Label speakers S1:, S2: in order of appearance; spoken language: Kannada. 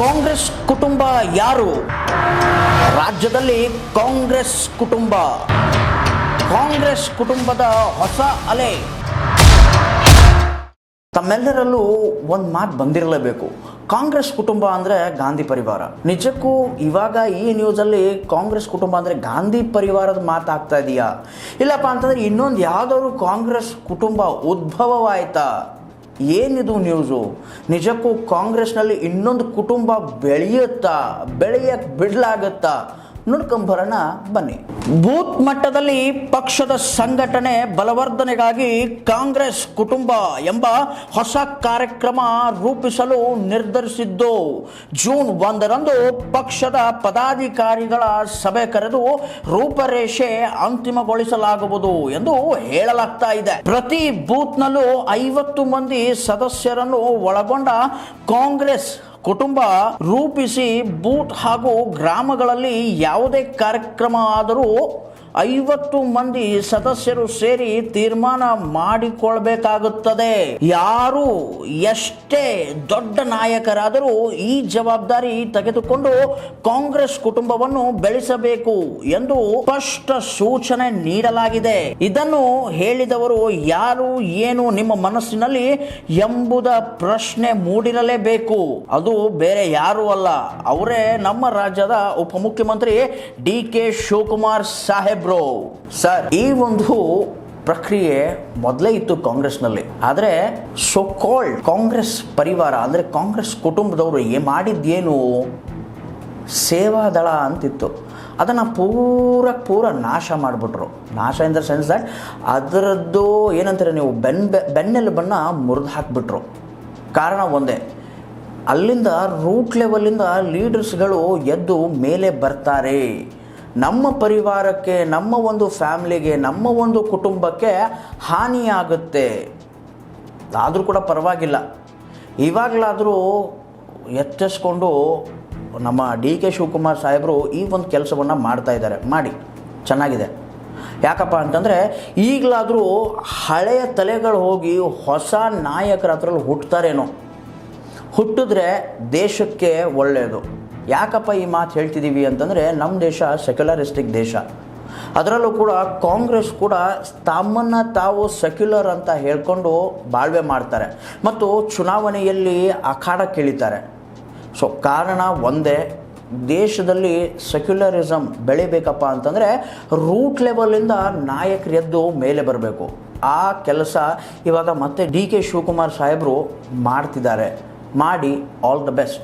S1: ಕಾಂಗ್ರೆಸ್ ಕುಟುಂಬ ಯಾರು? ರಾಜ್ಯದಲ್ಲಿ ಕಾಂಗ್ರೆಸ್ ಕುಟುಂಬ. ಕಾಂಗ್ರೆಸ್ ಕುಟುಂಬದ ಹೊಸ ಅಲೆ. ತಮ್ಮೆಲ್ಲರಲ್ಲೂ ಒಂದು ಮಾತು ಬಂದಿರಲೇಬೇಕು. ಕಾಂಗ್ರೆಸ್ ಕುಟುಂಬ ಅಂದರೆ ಗಾಂಧಿ ಪರಿವಾರ. ನಿಜಕ್ಕೂ ಇವಾಗ ಈ ನ್ಯೂಸಲ್ಲಿ ಕಾಂಗ್ರೆಸ್ ಕುಟುಂಬ ಅಂದರೆ ಗಾಂಧಿ ಪರಿವಾರದ ಮಾತಾಗ್ತಾ ಇದೆಯಾ? ಇಲ್ಲಪ್ಪ ಅಂತಂದರೆ ಇನ್ನೊಂದು ಯಾವುದಾದ್ರು ಕಾಂಗ್ರೆಸ್ ಕುಟುಂಬ ಉದ್ಭವವಾಯ್ತಾ? ಏನಿದು ನ್ಯೂಸು ನಿಜಕ್ಕೂ ಕಾಂಗ್ರೆಸ್ನಲ್ಲಿ ಇನ್ನೊಂದು ಕುಟುಂಬ ಬೆಳೆಯುತ್ತಾ ಬೆಳೆಯಕ್ಕೆ ಬಿಡಲಾಗುತ್ತಾ? ನೋಡ್ಕೊಂಬರೋಣ ಬನ್ನಿ. ಬೂತ್ ಮಟ್ಟದಲ್ಲಿ ಪಕ್ಷದ ಸಂಘಟನೆ ಬಲವರ್ಧನೆಗಾಗಿ ಕಾಂಗ್ರೆಸ್ ಕುಟುಂಬ ಎಂಬ ಹೊಸ ಕಾರ್ಯಕ್ರಮ ರೂಪಿಸಲು ನಿರ್ಧರಿಸಿದ್ದು, ಜೂನ್ ಒಂದರಂದು ಪಕ್ಷದ ಪದಾಧಿಕಾರಿಗಳ ಸಭೆ ಕರೆದು ರೂಪರೇಷೆ ಅಂತಿಮಗೊಳಿಸಲಾಗುವುದು ಎಂದು ಹೇಳಲಾಗ್ತಾ ಇದೆ. ಪ್ರತಿ ಬೂತ್ನಲ್ಲೂ ಐವತ್ತು ಮಂದಿ ಸದಸ್ಯರನ್ನು ಒಳಗೊಂಡ ಕಾಂಗ್ರೆಸ್ ಕುಟುಂಬ ರೂಪಿಸಿ ಬೂತ್ ಹಾಗೂ ಗ್ರಾಮಗಳಲ್ಲಿ ಯಾವುದೇ ಕಾರ್ಯಕ್ರಮ ಆದರೂ ಐವತ್ತು ಮಂದಿ ಸದಸ್ಯರು ಸೇರಿ ತೀರ್ಮಾನ ಮಾಡಿಕೊಳ್ಬೇಕಾಗುತ್ತದೆ. ಯಾರು ಎಷ್ಟೇ ದೊಡ್ಡ ನಾಯಕರಾದರೂ ಈ ಜವಾಬ್ದಾರಿ ತೆಗೆದುಕೊಂಡು ಕಾಂಗ್ರೆಸ್ ಕುಟುಂಬವನ್ನು ಬೆಳೆಸಬೇಕು ಎಂದು ಸ್ಪಷ್ಟ ಸೂಚನೆ ನೀಡಲಾಗಿದೆ. ಇದನ್ನು ಹೇಳಿದವರು ಯಾರು, ಏನು ನಿಮ್ಮ ಮನಸ್ಸಿನಲ್ಲಿ ಎಂಬುದ ಪ್ರಶ್ನೆ ಮೂಡಿರಲೇಬೇಕು. ಅದು ಬೇರೆ ಯಾರು ಅಲ್ಲ. ಅವರೇ ನಮ್ಮ ರಾಜ್ಯದ ಉಪಮುಖ್ಯಮಂತ್ರಿ ಡಿ ಕೆ ಶಿವಕುಮಾರ್ ಸಾಹೇಬ್ರು. ಸರ್, ಈ ಒಂದು ಪ್ರಕ್ರಿಯೆ ಮೊದಲೇ ಇತ್ತು ಕಾಂಗ್ರೆಸ್ನಲ್ಲಿ. ಆದರೆ ಸೊಕೋಲ್ಡ್ ಕಾಂಗ್ರೆಸ್ ಪರಿವಾರ, ಅಂದರೆ ಕಾಂಗ್ರೆಸ್ ಕುಟುಂಬದವರು ಏ ಮಾಡಿದ್ದೇನು? ಸೇವಾದಳ ಅಂತಿತ್ತು. ಅದನ್ನು ಪೂರ ಪೂರ ನಾಶ ಮಾಡಿಬಿಟ್ರು. ನಾಶ ಇನ್ ದ ಸೆನ್ಸ್ ದಟ್ ಅದರದ್ದು ಏನಂತಾರೆ ನೀವು, ಬೆನ್, ಬೆನ್ನೆಲುಬನ್ನು ಮುರಿದು ಹಾಕಿಬಿಟ್ರು. ಕಾರಣ ಒಂದೇ. ಅಲ್ಲಿಂದ ರೂಟ್ ಲೆವೆಲಿಂದ ಲೀಡರ್ಸ್ಗಳು ಎದ್ದು ಮೇಲೆ ಬರ್ತಾರೆ. ನಮ್ಮ ಪರಿವಾರಕ್ಕೆ, ನಮ್ಮ ಒಂದು ಫ್ಯಾಮ್ಲಿಗೆ, ನಮ್ಮ ಒಂದು ಕುಟುಂಬಕ್ಕೆ ಹಾನಿಯಾಗುತ್ತೆ. ಆದರೂ ಕೂಡ ಪರವಾಗಿಲ್ಲ. ಇವಾಗಲಾದರೂ ಎತ್ತಿಸ್ಕೊಂಡು ನಮ್ಮ ಡಿ ಕೆ ಶಿವಕುಮಾರ್ ಸಾಹೇಬರು ಈ ಒಂದು ಕೆಲಸವನ್ನು ಮಾಡ್ತಾ ಇದ್ದಾರೆ. ಮಾಡಿ. ಚೆನ್ನಾಗಿದೆ. ಯಾಕಪ್ಪ ಅಂತಂದರೆ ಈಗಲಾದರೂ ಹಳೆಯ ತಲೆಗಳು ಹೋಗಿ ಹೊಸ ನಾಯಕರ ಹತ್ರಲ್ಲಿ ಹುಟ್ಟುತ್ತಾರೇನೋ ಹುಟ್ಟಿದ್ರೆ ದೇಶಕ್ಕೆ ಒಳ್ಳೆಯದು ಯಾಕಪ್ಪ ಈ ಮಾತು ಹೇಳ್ತಿದ್ದೀವಿ ಅಂತಂದರೆ ನಮ್ಮ ದೇಶ ಸೆಕ್ಯುಲರಿಸ್ಟಿಕ್ ದೇಶ. ಅದರಲ್ಲೂ ಕೂಡ ಕಾಂಗ್ರೆಸ್ ಕೂಡ ತಮ್ಮನ್ನು ತಾವು ಸೆಕ್ಯುಲರ್ ಅಂತ ಹೇಳ್ಕೊಂಡು ಬಾಳ್ವೆ ಮಾಡ್ತಾರೆ. ಮತ್ತು ಚುನಾವಣೆಯಲ್ಲಿ ಅಖಾಡ ಕೇಳಿತಾರೆ ಸೊ ಕಾರಣ ಒಂದೇ, ದೇಶದಲ್ಲಿ ಸೆಕ್ಯುಲರಿಸಮ್ ಬೆಳಿಬೇಕಪ್ಪ ಅಂತಂದರೆ ರೂಟ್ ಲೆವೆಲಿಂದ ನಾಯಕರು ಎದ್ದು ಮೇಲೆ ಬರಬೇಕು. ಆ ಕೆಲಸ ಇವಾಗ ಮತ್ತೆ ಡಿ ಕೆ ಶಿವಕುಮಾರ್ ಸಾಹೇಬರು ಮಾಡ್ತಿದ್ದಾರೆ. ಮಾಡಿ ಆಲ್ ದ ಬೆಸ್ಟ್